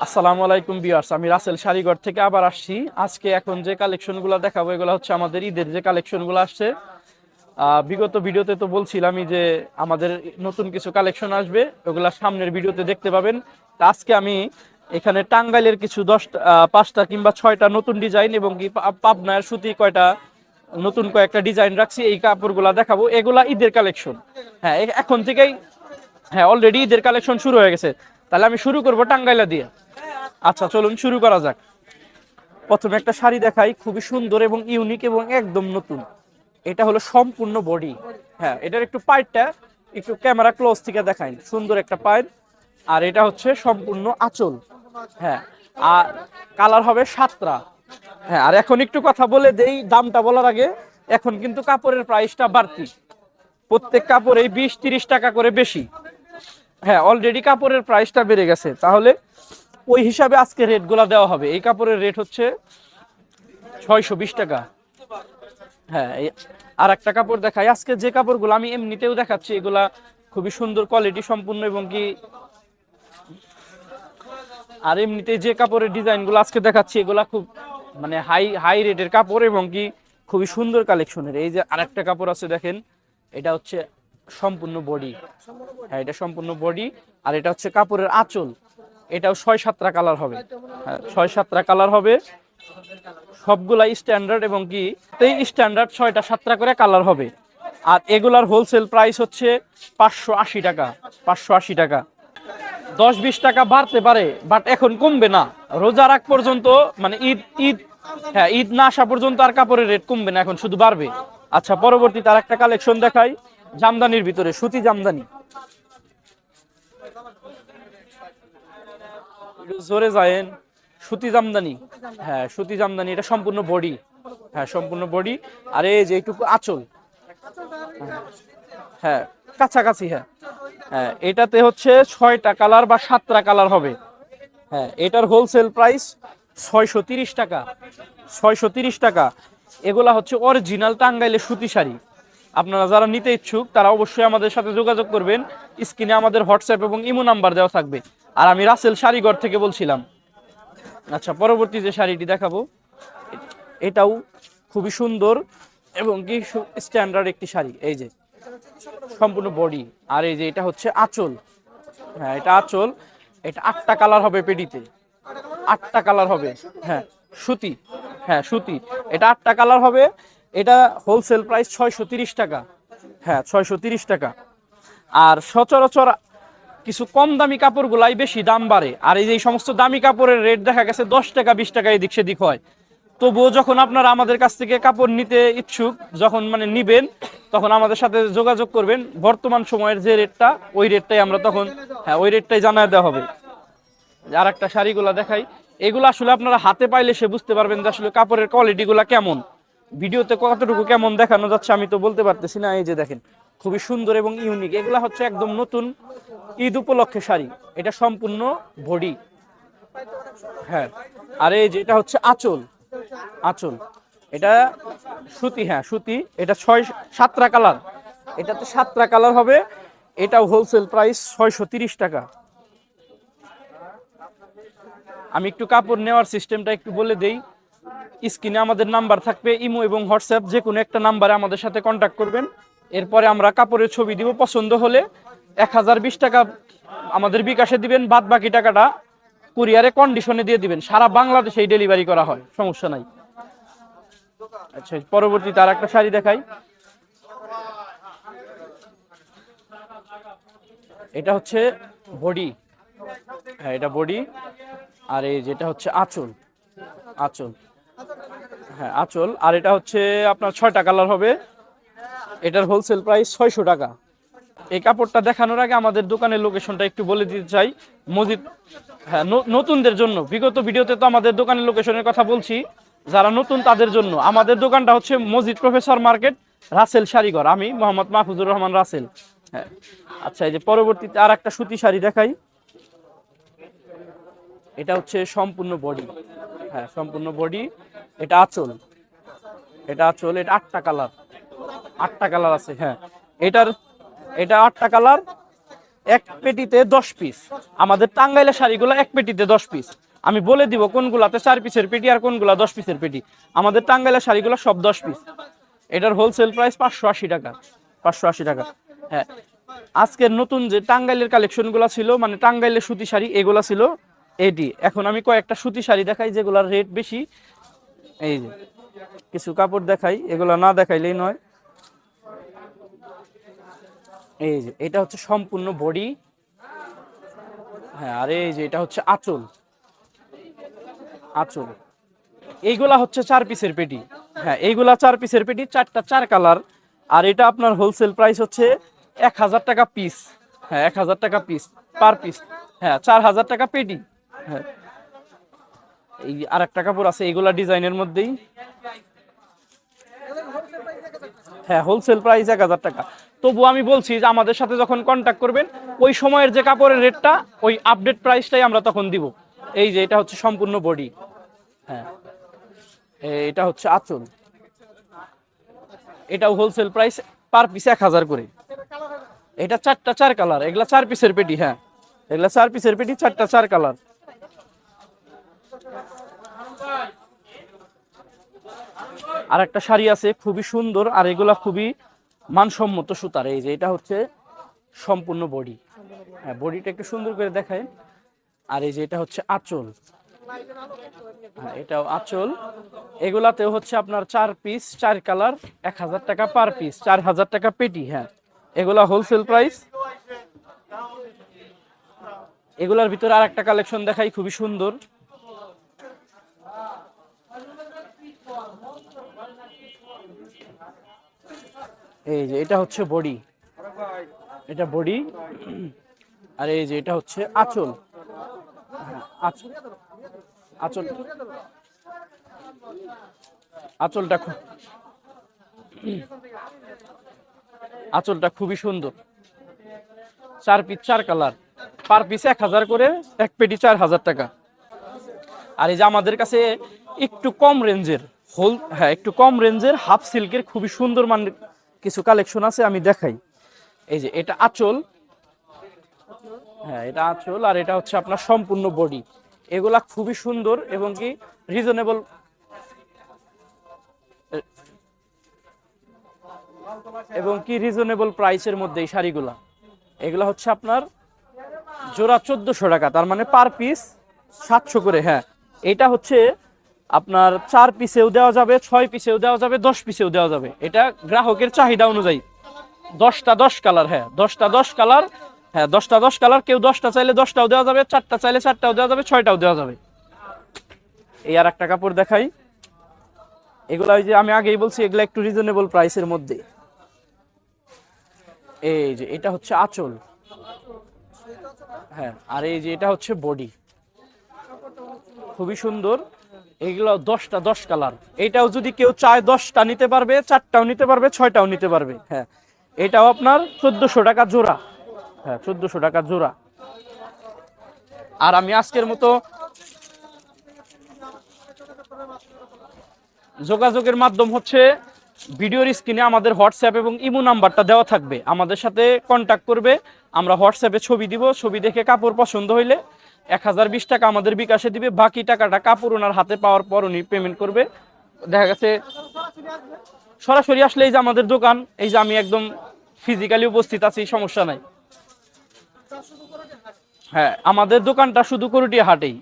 আসসালামু আলাইকুম বিয়ার্স আমি রাসেল শাড়িঘর থেকে আবার আসছি। আজকে এখন যে কালেকশনগুলো দেখাবো, এগুলো হচ্ছে আমাদের ঈদের যে কালেকশনগুলো আসছে। বিগত ভিডিওতে তো বলছিলামই যে আমাদের নতুন কিছু কালেকশন আসবে, ওগুলা সামনের ভিডিওতে দেখতে পাবেন। আজকে আমি এখানে টাঙ্গাইলের কিছু দশটা পাঁচটা কিংবা ছয়টা নতুন ডিজাইন এবং কি পা- পাবনার সুতি কয়টা, নতুন কয়েকটা ডিজাইন রাখছি, এই কাপড়গুলা দেখাবো। এগুলা ঈদের কালেকশন। হ্যাঁ এখন থেকেই হ্যাঁ অলরেডি ঈদের কালেকশন শুরু হয়ে গেছে। তাহলে আমি শুরু করব টাঙ্গাইলা দিয়ে। আচ্ছা চলুন শুরু করা যাক। প্রথমে একটা শাড়ি দেখাই, খুবই সুন্দর এবং ইউনিক এবং একদম নতুন। এটা হলো সম্পূর্ণ বডি হ্যাঁ এটার একটু পাইটটা একটু ক্যামেরা ক্লোজ থেকে দেখাই। সুন্দর একটা পাইট আর এটা হচ্ছে সম্পূর্ণ আঁচল। হ্যাঁ আর কালার হবে সাতটা। হ্যাঁ আর এখন একটু কথা বলে দেই, দামটা বলার আগে। এখন কিন্তু কাপড়ের প্রাইসটা বাড়তি। প্রত্যেক কাপড়েই বিশ, তিরিশ টাকা করে বেশি। হ্যাঁ অলরেডি কাপড়ের প্রাইসটা বেড়ে গেছে। তাহলে ওই হিসাবে আজকে রেটগুলো দেওয়া হবে। এই কাপড়ের রেট হচ্ছে ছয়শো বিশ টাকা। হ্যাঁ আর একটা কাপড় দেখাই। আজকে যে কাপড়গুলো আমি এমনিতেও দেখাচ্ছি, এগুলা খুবই সুন্দর কোয়ালিটি সম্পূর্ণ এবং কি আর এমনিতে যে কাপড়ের ডিজাইনগুলো আজকে দেখাচ্ছি, এগুলা খুব মানে হাই হাই রেটের কাপড় এবং কি খুবই সুন্দর কালেকশনের এই যে আরেকটা কাপড় আছে দেখেন, এটা হচ্ছে সম্পূর্ণ বডি হ্যাঁ এটা সম্পূর্ণ বডি আর এটা হচ্ছে কাপড়ের আঁচল। এটাও ছয়, সাতটা কালার হবে। হ্যাঁ ছয়, সাতটা কালার হবে। সবগুলাই স্ট্যান্ডার্ড এবং কি এই স্ট্যান্ডার্ড ছয়টা, সাতটা করে কালার হবে। আর এগুলার হোলসেল প্রাইস হচ্ছে পাঁচশো আশি টাকা, পাঁচশো আশি টাকা। দশ, বিশ টাকা বাড়তে পারে বাট এখন কমবে না। রোজার আগ পর্যন্ত মানে ঈদ ঈদ হ্যাঁ ঈদ না আসা পর্যন্ত আর কাপড়ের রেট কমবে না, এখন শুধু বাড়বে। আচ্ছা পরবর্তী তার একটা কালেকশন দেখাই, জামদানির ভিতরে, সুতি জামদানি। জোরে যায়েন। সুতি জামদানি। হ্যাঁ সুতি জামদানি, এটা সম্পূর্ণ বডি। হ্যাঁ সম্পূর্ণ বডি। আর এই যে একটু আঁচল। হ্যাঁ কাছাকাছি হ্যাঁ। হ্যাঁ এটাতে হচ্ছে ছয়টা কালার বা সাতটা কালার হবে। হ্যাঁ এটার হোলসেল প্রাইস ছয়শো তিরিশ টাকা। ছয়শো তিরিশ টাকা। এগুলা হচ্ছে অরিজিনাল টাঙ্গাইলে সুতি শাড়ি। আপনারা যারা নিতে ইচ্ছুক, তারা অবশ্যই আমাদের সাথে যোগাযোগ করবেন। স্ক্রিনে আমাদের হোয়াটসঅ্যাপ এবং ইমো নাম্বার দেওয়া থাকবে। আর আমি রাসেল শাড়িঘর থেকে বলছিলাম। আচ্ছা পরবর্তী যে শাড়িটি দেখাবো, এটাও খুবই সুন্দর এবং কি স্ট্যান্ডার্ড একটি শাড়ি। এই যে, সম্পূর্ণ বডি আর এই যে, এটা হচ্ছে আঁচল। হ্যাঁ এটা আঁচল। এটা আটটা কালার হবে পেডিতে আটটা কালার হবে। হ্যাঁ সুতি। হ্যাঁ সুতি। এটা আটটা কালার হবে। এটা হোলসেল প্রাইস ছয়শো টাকা। হ্যাঁ ছয়শো টাকা। আর সচরাচর কিছু কম দামি কাপড়গুলাই বেশি দাম বাড়ে। আর এই যে সমস্ত দামি কাপড়ের রেট দেখা গেছে দশ টাকা, বিশ টাকা এদিক সেদিক হয়। তবুও যখন আপনারা আমাদের কাছ থেকে কাপড় নিতে ইচ্ছুক, যখন মানে নিবেন, তখন আমাদের সাথে যোগাযোগ করবেন। বর্তমান সময়ের যে রেটটা ওই রেটটাই আমরা তখন হ্যাঁ ওই রেটটাই জানায় দেওয়া হবে। আর একটা শাড়িগুলা দেখাই। এগুলো আসলে আপনারা হাতে পাইলে সে বুঝতে পারবেন যে আসলে কাপড়ের কোয়ালিটিগুলা কেমন। ভিডিওতে কতটুকু কেমন দেখানো যাচ্ছে আমি তো বলতে পারতেছি না। এই যে দেখেন খুবই সুন্দর এবং ইউনিক এগুলা হচ্ছে একদম নতুন ঈদ উপলক্ষে শাড়ি। এটা সম্পূর্ণ বডি। হ্যাঁ। আর এই যে এটা হচ্ছে আঁচল। আঁচল। এটা সুতি হ্যাঁ সুতি। এটা ছয়, সাতটা কালার। এটাতে সাতটা কালার হবে। এটাও হোলসেল প্রাইস ছয়শো টাকা। আমি একটু কাপড় নেওয়ার সিস্টেমটা একটু বলে দেই। স্ক্রিনে আমাদের নাম্বার থাকবে, ইমো এবং হোয়াটসঅ্যাপ। যে কোনো একটা নাম্বারে আমাদের সাথে কন্ট্যাক্ট করবেন। এরপরে আমরা কাপড়ের ছবি দিব, পছন্দ হলে এক হাজার বিশ টাকা আমাদের বিকাশে দিবেন বাদ বাকি টাকাটা কুরিয়ারে কন্ডিশনে দিয়ে দিবেন। সারা বাংলাদেশে ডেলিভারি করা হয়, সমস্যা নাই। আচ্ছা পরবর্তী তার একটা শাড়ি দেখাই। এটা হচ্ছে বডি। হ্যাঁ এটা বডি। আর এই যেটা হচ্ছে আঁচল। আঁচল। হ্যাঁ আঁচল। আর এটা হচ্ছে আপনার ছয়টা কালার হবে। এটার হোলসেল প্রাইস ছয়শো টাকা। এই কাপড়টা দেখানোর আগে আমাদের দোকানের লোকেশনটা একটু বলে দিতে চাই। মসজিদ হ্যাঁ নতুনদের জন্য। বিগত ভিডিওতে তো আমাদের দোকানের লোকেশনের কথা বলছি। যারা নতুন, তাদের জন্য। আমাদের দোকানটা হচ্ছে মসজিদ প্রফেসর মার্কেট, রাসেল শাড়িঘর আমি মোহাম্মদ মাহফুজুর রহমান রাসেল। হ্যাঁ আচ্ছা এই যে পরবর্তীতে আর একটা সুতি শাড়ি দেখাই। এটা হচ্ছে সম্পূর্ণ বডি। হ্যাঁ সম্পূর্ণ বডি। এটা আঁচল। এটা আঁচল, এটা আটটা কালার। আটটা কালার আছে হ্যাঁ। এটার, এটা আটটা কালার, এক পেটিতে দশ পিস আমাদের টাঙ্গাইলের শাড়িগুলো এক পেটিতে দশ পিস আমি বলে দিব কোনগুলাতে চার পিসের পেটি আর কোনগুলা দশ পিসের পেটি। আমাদের টাঙ্গাইলের শাড়িগুলো সব দশ পিস এটার হোলসেল প্রাইস পাঁচশো আশি টাকা, পাঁচশো আশি টাকা হ্যাঁ। আজকের নতুন যে টাঙ্গাইলের কালেকশনগুলো ছিল মানে টাঙ্গাইলের সুতি শাড়ি, এগুলা ছিল এটি এখন আমি কয়েকটা সুতি শাড়ি দেখাই যেগুলার রেট বেশি। এই যে, কিছু কাপড় দেখাই, এগুলা না দেখাইলেই নয়। এই যে, এটা হচ্ছে সম্পূর্ণ বডি। হ্যাঁ আর এই যে, এটা হচ্ছে আঁচল। আঁচল। এইগুলা হচ্ছে চার পিসের পেটি। হ্যাঁ এইগুলা চার পিসের পেটি, চারটা, চার কালার। আর এটা আপনার হোলসেল প্রাইস হচ্ছে এক হাজার টাকা পিস হ্যাঁ এক হাজার টাকা পিস পার পিস হ্যাঁ চার হাজার টাকা পেটি। হ্যাঁ এই আর একটা কাপড় আছে, এইগুলা ডিজাইনের মধ্যেই। হ্যাঁ হোলসেল প্রাইস এক হাজার টাকা। তবু আমি বলছি যে আমাদের সাথে যখন কন্ট্যাক্ট করবেন, ওই সময়ের যে কাপড়ের রেটটা ওই আপডেট প্রাইসটাই আমরা তখন দিব। এই যে এটা হচ্ছে সম্পূর্ণ বডি হ্যাঁ। এটা হচ্ছে আচল। এটাও হোলসেল প্রাইস পার পিস এক হাজার করে। এটা চারটা চার কালার এগুলা চার পিসের পেটি হ্যাঁ। এগুলা চার পিসের পেটি, চারটা চার কালার আর একটা শাড়ি আছে, খুবই সুন্দর, আর এগুলা খুবই মানসম্মত সুতার, এই যে এটা হচ্ছে সম্পূর্ণ বডি। হ্যাঁ বডিটা একটু সুন্দর করে দেখায় আর এই যে এটা হচ্ছে আঁচল। হ্যাঁ এটাও আঁচল। এগুলাতে হচ্ছে আপনার চার পিস চার কালার এক হাজার টাকা পার পিস চার হাজার টাকা পেটি হ্যাঁ। এগুলা হোলসেল প্রাইস এগুলার ভিতরে আর একটা কালেকশন দেখাই, খুবই সুন্দর। এই যে, এটা হচ্ছে বডি। এটা বডি। আর এই যে, এটা হচ্ছে আঁচল। আঁচল। আঁচল। আঁচলটা খুব আঁচলটা খুবই সুন্দর। চার পিস চার কালার পার পিস এক হাজার করে, এক পেটি চার হাজার টাকা। আর এই যে, আমাদের কাছে একটু কম রেঞ্জের হোল হ্যাঁ একটু কম রেঞ্জের হাফ সিল্কের খুবই সুন্দর মানের কিছু কালেকশন আছে, আমি দেখাই। এই যে, এটা আঁচল। হ্যাঁ এটা আঁচল আর এটা হচ্ছে আপনার সম্পূর্ণ বডি এগুলা খুবই সুন্দর এবং কি রিজনেবল এবং কি রিজনেবল প্রাইসের মধ্যে এই শাড়িগুলা। এগুলা হচ্ছে আপনার জোড়া চোদ্দশো টাকা, তার মানে পার পিস সাতশো করে হ্যাঁ। এটা হচ্ছে আপনার চার পিসেও দেওয়া যাবে, ছয় পিসেও দেওয়া যাবে, দশ পিসেও দেওয়া যাবে। এটা গ্রাহকের চাহিদা অনুযায়ী। দশটা দশ কালার হ্যাঁ দশটা দশ কালার হ্যাঁ দশটা দশ কালার কেউ দশটা চাইলে দশটাও দেওয়া যাবে, চারটা চাইলে চারটাও দেওয়া যাবে, ছয়টাও দেওয়া যাবে। এই আর একটা কাপড় দেখাই। এগুলা ওই যে আমি আগেই বলছি, এগুলা একটু রিজনেবল প্রাইসের মধ্যে। এই যে, এটা হচ্ছে আঁচল। হ্যাঁ আর এই যে, এটা হচ্ছে বডি খুবই সুন্দর। এগুলো দশটা দশ কালার। এটাও যদি কেউ চায় দশটা নিতে পারবে চারটাও নিতে পারবে ছয়টাও নিতে পারবে। হ্যাঁ। এটাও আপনার চোদ্দশো টাকা জোড়া। হ্যাঁ চোদ্দশো টাকা জোড়া। আর আমি আজকের মতো যোগাযোগের মাধ্যম হচ্ছে ভিডিওর স্ক্রিনে আমাদের হোয়াটসঅ্যাপ এবং ইমো নাম্বারটা দেওয়া থাকবে। আমাদের সাথে কন্ট্যাক্ট করবে। আমরা হোয়াটসঅ্যাপে ছবি দিব। ছবি দেখে কাপড় পছন্দ হইলে এক হাজার বিশ টাকা আমাদের বিকাশে দিবে, বাকি টাকাটা কাপড় ওনার হাতে পাওয়ার পর উনি পেমেন্ট করবে। দেখা গেছে, সরাসরি আসলে এই যে আমাদের দোকান, এই যে আমি একদম ফিজিক্যালি উপস্থিত আছি, সমস্যা নাই। হ্যাঁ আমাদের দোকানটা শুধু করুটিয়া হাটেই।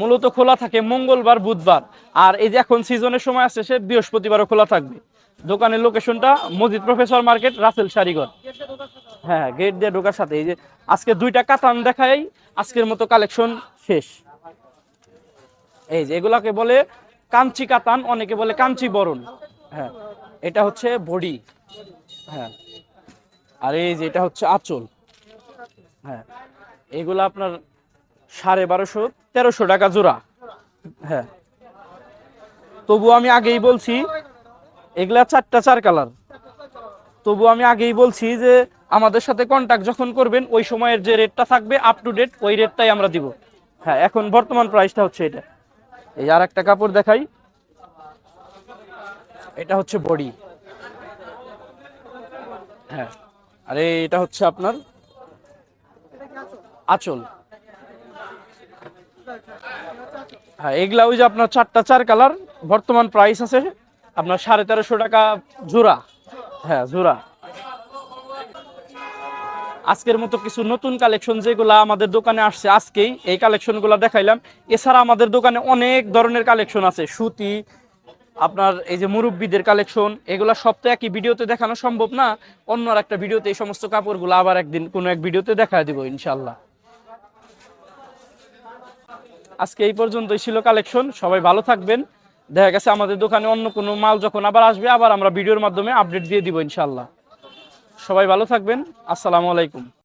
মূলত খোলা থাকে মঙ্গলবার, বুধবার। আর এই যে এখন সিজনের সময় আছে, সে বৃহস্পতিবারও খোলা থাকবে। দোকানের লোকেশনটা মজিদ প্রফেসর মার্কেট, রাসেল শাড়িঘর হ্যাঁ গেট দিয়ে ঢোকার সাথে। এই যে আজকে দুইটা কাতান দেখাই, আজকের মতো কালেকশন শেষ। এই যে এগুলাকে বলে কাঞ্চি কাতান, অনেকে বলে কাঞ্চি বরণ। হ্যাঁ এটা হচ্ছে বডি। হ্যাঁ আর এই যে এটা হচ্ছে আঁচল। হ্যাঁ এগুলো আপনার সাড়ে বারোশো তেরোশো টাকা জোড়া। হ্যাঁ। তবু আমি আগেই বলছি, এগুলা চারটা চার কালার। তবু আমি আগেই বলছি যে, আমাদের সাথে কন্ট্যাক্ট যখন করবেন, ওই সময়ের যে রেটটা থাকবে আপ টু ডেট ওই রেটটাই আমরা দিব। হ্যাঁ এখন বর্তমান প্রাইসটা হচ্ছে এটা। এই আর একটা কাপড় দেখাই। এটা হচ্ছে বডি। হ্যাঁ। আরে, এটা হচ্ছে আপনার আঁচল। হ্যাঁ এগুলা ওই যে আপনার চারটা, চার কালার বর্তমান প্রাইস আছে আপনার সাড়ে তেরোশো টাকা জোড়া। হ্যাঁ জোড়া। আজকের মতো কিছু নতুন কালেকশন যেগুলো আমাদের দোকানে আসছে আজকেই, এই কালেকশনগুলো দেখাইলাম। এছাড়া আমাদের দোকানে অনেক ধরনের কালেকশন আছে, সুতি, আপনার এই যে মুরব্বীদের কালেকশন এগুলো তো একই ভিডিওতে দেখানো সম্ভব না। অন্য একটা ভিডিওতে এই সমস্ত কাপড়গুলো আবার একদিন কোনো এক ভিডিওতে দেখা দিব ইনশাল্লাহ আজকে এই পর্যন্তই ছিল কালেকশন সবাই ভালো থাকবেন। দেখা গেছে আমাদের দোকানে অন্য কোনো মাল যখন আবার আসবে, আবার আমরা ভিডিওর মাধ্যমে আপডেট দিয়ে দিব ইনশাল্লাহ সবাই ভালো থাকবেন। আসসালামু আলাইকুম।